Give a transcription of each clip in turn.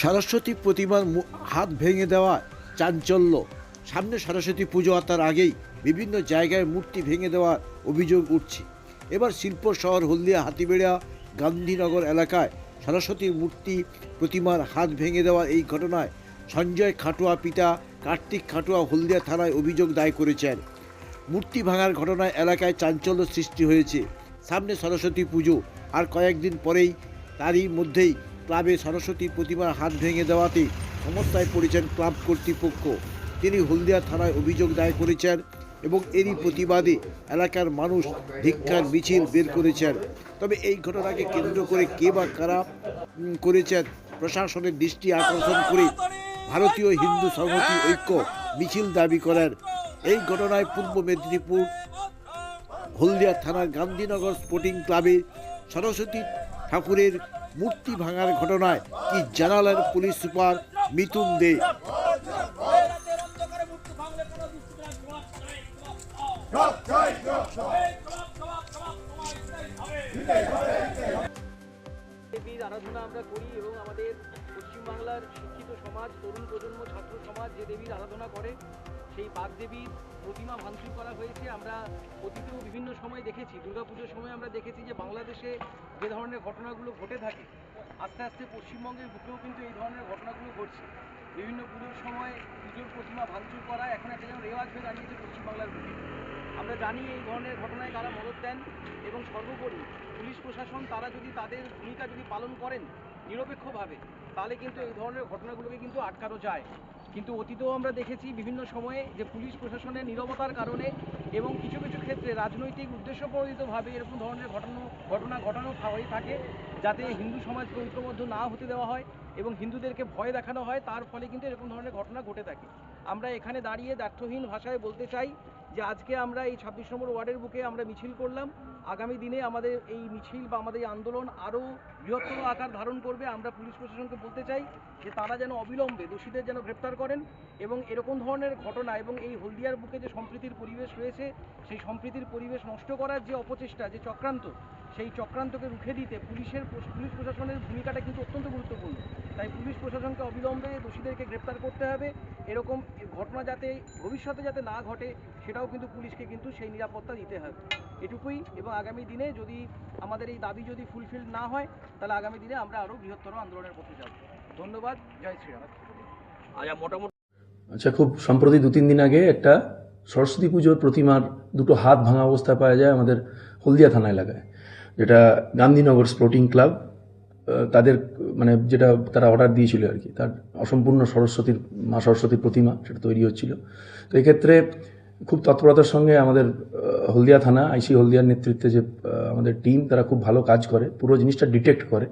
সরস্বতী প্রতিমার হাত ভেঙে দেওয়া চাঞ্চল্য। সামনে সরস্বতী পুজো আর আগেই বিভিন্ন জায়গায় মূর্তি ভেঙে দেওয়ার অভিযোগ উঠছে। এবার শিল্প শহর হলদিয়া হাতিবেড়া গান্ধীনগর এলাকায় সরস্বতীর মূর্তি প্রতিমার হাত ভেঙে দেওয়ার এই ঘটনায় সঞ্জয় খাটুয়া পিতা কার্তিক খাটুয়া হলদিয়া থানায় অভিযোগ দায় করেছেন। মূর্তি ভাঙার ঘটনায় এলাকায় চাঞ্চল্য সৃষ্টি হয়েছে। সামনে সরস্বতী পুজো আর কয়েকদিন পরেই তারই মধ্যেই ক্লাবে সরস্বতী প্রতিমার হাত ভেঙে দেওয়াতে সমস্যায় পড়েছেন ক্লাব কর্তৃপক্ষ। তিনি হলদিয়া থানায় অভিযোগ দায় করেছেন এবং এরই প্রতিবাদে এলাকার মানুষ ধিক্ষার মিছিল বের করেছেন। তবে এই ঘটনাকে কেন্দ্র করে কে বা কারা করেছেন প্রশাসনের দৃষ্টি আকর্ষণ করে ভারতীয় হিন্দু সংহতি ঐক্য মিছিল দাবি করেন। এই ঘটনায় পূর্ব মেদিনীপুর হলদিয়া থানার গান্ধীনগর স্পোর্টিং ক্লাবে সরস্বতী ঠাকুরের মূর্তি ভাঙার ঘটনায় কি জানালেন police super Mithun De? Go, go, go, ভাঙলে আরাধনা আমরা করি এবং আমাদের পশ্চিমবাংলার শিক্ষিত সমাজ, তরুণ প্রজন্ম, ছাত্র সমাজ যে দেবীর আরাধনা করে, সেই বাগদেবীর প্রতিমা ভাঙচুর করা হয়েছে। আমরা অতীতেও বিভিন্ন সময় দেখেছি, দুর্গাপুজোর সময় আমরা দেখেছি যে বাংলাদেশে যে ধরনের ঘটনাগুলো ঘটে থাকে, আস্তে আস্তে পশ্চিমবঙ্গের বুকেও কিন্তু এই ধরনের ঘটনাগুলো ঘটছে। বিভিন্ন পুজোর সময় পুজোর প্রতিমা ভাঙচুর করা এখন একটা যেমন রেওয়াজ হয়ে দাঁড়িয়েছে পশ্চিমবাংলার বুকে। আমরা জানি এই ধরনের ঘটনায় তারা মদত দেন এবং সর্বোপরি পুলিশ প্রশাসন তারা যদি তাদের ভূমিকা যদি পালন করেন নিরপেক্ষভাবে, তাহলে কিন্তু এই ধরনের ঘটনাগুলোকে কিন্তু আটকানো যায়। কিন্তু অতীতেও আমরা দেখেছি বিভিন্ন সময়ে যে পুলিশ প্রশাসনের নীরবতার কারণে এবং কিছু কিছু ক্ষেত্রে রাজনৈতিক উদ্দেশ্যপ্রণোদিতভাবে এরকম ধরনের ঘটনা ঘটনা ঘটানো হয়ে থাকে যাতে হিন্দু সমাজকে ঐক্যবদ্ধ না হতে দেওয়া হয় এবং হিন্দুদেরকে ভয় দেখানো হয়, তার ফলে কিন্তু এরকম ধরনের ঘটনা ঘটে থাকে। আমরা এখানে দাঁড়িয়ে দ্ব্যর্থহীন ভাষায় বলতে চাই যে আজকে আমরা এই ছাব্বিশ নম্বর ওয়ার্ডের বুকে আমরা মিছিল করলাম। আগামী দিনে আমাদের এই মিছিল বা আমাদের এই আন্দোলন আরও বৃহত্তর আকার ধারণ করবে আমরা পুলিশ প্রশাসনকে বলতে চাই যে তারা যেন অবিলম্বে দোষীদের যেন গ্রেপ্তার করেন এবং এরকম ধরনের ঘটনা এবং এই হলদিয়ার বুকে যে সম্প্রীতির পরিবেশ রয়েছে, সেই সম্প্রীতির পরিবেশ নষ্ট করার যে অপচেষ্টা, যে চক্রান্ত সেই চক্রান্তকে রুখে দিতে পুলিশের পুলিশ প্রশাসনের ভূমিকাটা কিন্তু অত্যন্ত গুরুত্বপূর্ণ। তাই পুলিশ প্রশাসনকে অবিলম্বে দোষীদেরকে গ্রেপ্তার করতে হবে। এরকম ঘটনা যাতে ভবিষ্যতে যাতে না ঘটে সেটাও কিন্তু পুলিশকে কিন্তু সেই নিরাপত্তা দিতে হবে। এটুকুই এবং আগামী দিনে যদি আমাদের এই দাবি যদি ফুলফিল না হয় তাহলে আগামী দিনে আমরা আরও বৃহত্তর আন্দোলনের পথে যাব। ধন্যবাদ। জয় শ্রীরাম আচ্ছা মোটামুটি আচ্ছা খুব সম্প্রতি দু তিন দিন আগে একটা সরস্বতী পুজোর প্রতিমার দুটো হাত ভাঙা অবস্থা পাওয়া যায় আমাদের হলদিয়া থানা এলাকায়। যেটা গান্ধীনগর স্পোর্টিং ক্লাব তাদের মানে যেটা তারা অর্ডার দিয়েছিল আর কি, তার অসম্পূর্ণ সরস্বতীর, মা সরস্বতীর প্রতিমা সেটা তৈরি হচ্ছিল। তো এক্ষেত্রে খুব তৎপরতার সঙ্গে আমাদের হলদিয়া থানা, আইসি হলদিয়ার নেতৃত্বে যে আমাদের টিম তারা খুব ভালো কাজ করে, পুরো জিনিসটা ডিটেক্ট করে।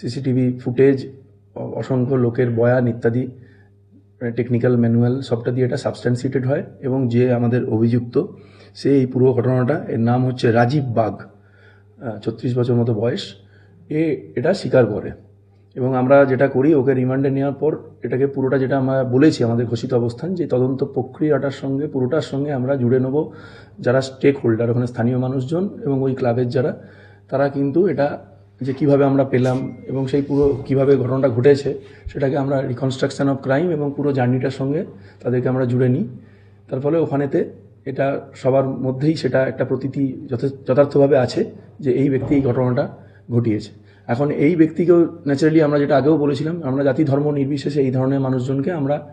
সিসিটিভি ফুটেজ অসংখ্য লোকের বয়ান ইত্যাদি টেকনিক্যাল ম্যানুয়াল সবটা দিয়ে এটা সাবস্ট্যান্সিয়েটেড হয়। এবং যে আমাদের অভিযুক্ত সে এই পুরো ঘটনাটা, এর নাম হচ্ছে রাজীব বাগ। ছত্রিশ বছর মতো বয়স, এ এটা স্বীকার করে। এবং আমরা যেটা করি, ওকে রিমান্ডে নেওয়ার পর এটাকে পুরোটা যেটা আমরা বলেছি, আমাদের ঘোষিত অবস্থান, যে তদন্ত প্রক্রিয়াটার সঙ্গে, পুরোটার সঙ্গে আমরা জুড়ে নেব যারা স্টেক হোল্ডার ওখানে স্থানীয় মানুষজন এবং ওই ক্লাবের যারা, তারা কিন্তু এটা যে কীভাবে আমরা পেলাম এবং সেই পুরো কীভাবে ঘটনাটা ঘটেছে, সেটাকে আমরা রিকনস্ট্রাকশন অফ ক্রাইম এবং পুরো জার্নিটার সঙ্গে তাদেরকে আমরা জুড়ে নিই। তার ফলে ওখানেতে এটা সবার মধ্যেই সেটা একটা প্রতীতি যথে- যথার্থভাবে আছে যে এই ব্যক্তি এই ঘটনাটা ঘটিয়েছে। এখন এই ব্যক্তিকেও ন্যাচারালি আমরা যেটা আগেও বলেছিলাম, আমরা জাতি ধর্ম নির্বিশেষে এই ধরনের মানুষজনকে আমরা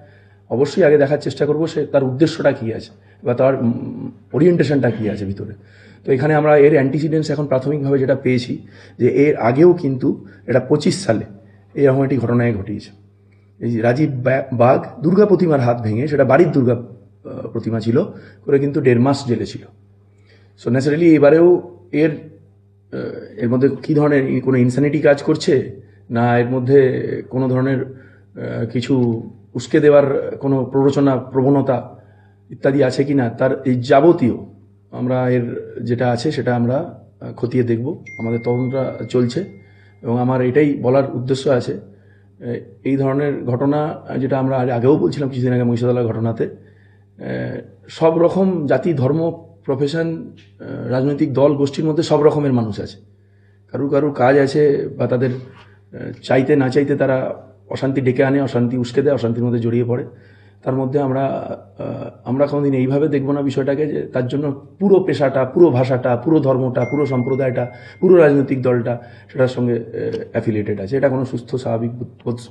অবশ্যই আগে দেখার চেষ্টা করব সে তার উদ্দেশ্যটা কী আছে বা তার ওরিয়েন্টেশনটা কী আছে ভিতরে। তো এখানে আমরা এর অ্যান্টিসিডেন্টস এখন প্রাথমিকভাবে যেটা পেয়েছি যে এর আগেও কিন্তু এটা পঁচিশ সালে এরকম একটি ঘটনায় ঘটিয়েছে। এই রাজীব বাঘ দুর্গা প্রতিমার হাত ভেঙে সেটা বাড়ির দুর্গা প্রতিমা ছিল, করে কিন্তু দেড় মাস জেলে ছিল। সো ন্যাচারালি এবারেও এর এর মধ্যে কী ধরনের কোনো ইনসানিটি কাজ করছে? না, এর মধ্যে কোনো ধরনের কিছু উস্কে দেওয়ার কোনো প্ররোচনা, প্রবণতা ইত্যাদি আছে কি না? তার এই যাবতীয় আমরা এর যেটা আছে, সেটা আমরা খতিয়ে দেখব। আমাদের তদন্তটা চলছে এবং আমার এটাই বলার উদ্দেশ্য আছে। এই ধরনের ঘটনা, যেটা আমরা আগে- আগেও বলছিলাম, কিছুদিন আগে মহিষাদলার ঘটনাতে সব রকম জাতি, ধর্ম প্রফেশন রাজনৈতিক দল, গোষ্ঠীর মধ্যে সব রকমের মানুষ আছে। কারু কারু কাজ আছে বা তাদের চাইতে না চাইতে তারা অশান্তি ডেকে আনে, অশান্তি উস্কে দেয়, অশান্তির মধ্যে জড়িয়ে পড়ে। তার মধ্যে আমরা আমরা কোনোদিন এইভাবে দেখব না বিষয়টাকে যে তার জন্য পুরো পেশাটা, পুরো ভাষাটা, পুরো ধর্মটা, পুরো সম্প্রদায়টা, পুরো রাজনৈতিক দলটা সেটার সঙ্গে অ্যাফিলিয়েটেড আছে। এটা কোনো সুস্থ, স্বাভাবিক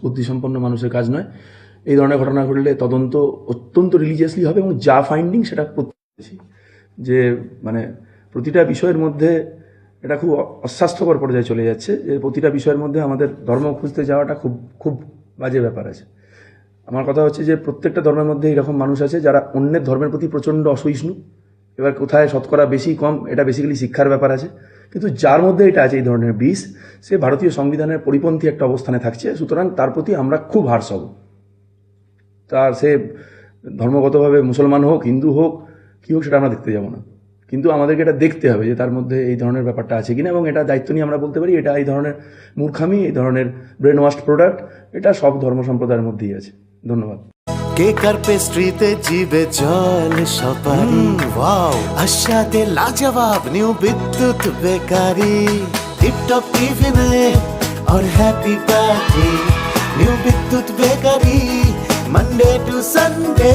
বুদ্ধিসম্পন্ন মানুষের কাজ নয়। এই ধরনের ঘটনা ঘটলে তদন্ত অত্যন্ত রিলিজিয়াসলি হবে এবং যা ফাইন্ডিং সেটা প্রত্যাশী যে মানে প্রতিটা বিষয়ের মধ্যে এটা খুব অস্বাস্থ্যকর পর্যায়ে চলে যাচ্ছে। যে, প্রতিটা বিষয়ের মধ্যে আমাদের ধর্ম খুঁজতে যাওয়াটা খুব খুব বাজে ব্যাপার আছে। আমার কথা হচ্ছে যে, প্রত্যেকটা ধর্মের মধ্যে এরকম মানুষ আছে যারা অন্যের ধর্মের প্রতি প্রচণ্ড অসহিষ্ণু। এবার কোথায় শতকরা বেশি কম, এটা বেসিক্যালি শিক্ষার ব্যাপার আছে। কিন্তু যার মধ্যে এটা আছে এই ধরনের বিষ, সে ভারতীয় সংবিধানের পরিপন্থী একটা অবস্থানে থাকছে। সুতরাং তার প্রতি আমরা খুব হার্স হব। তা সে ধর্মগতভাবে মুসলমান হোক হিন্দু হোক কী হোক সেটা আমরা দেখতে যাব না। কিন্তু আমাদেরকে এটা দেখতে হবে যে তার মধ্যে এই ধরনের ব্যাপারটা আছে কিনা এবং এটা দায়িত্ব নিয়ে আমরা বলতে পারি এটা এই ধরনের মূর্খামি এই ধরনের ব্রেন ওয়াশ প্রোডাক্ট এটা সব ধর্ম সম্প্রদায়ের মধ্যেই আছে। ধন্যবাদ। কে আর পেস্ট্রিতে জিবে জল সপারি। ওয়াও আশাতে লাজবাব নিউ বিদ্যুৎ বেকারি। টিপটপ টিফিনে আর happy party new Bidyut bakery. Monday to Sunday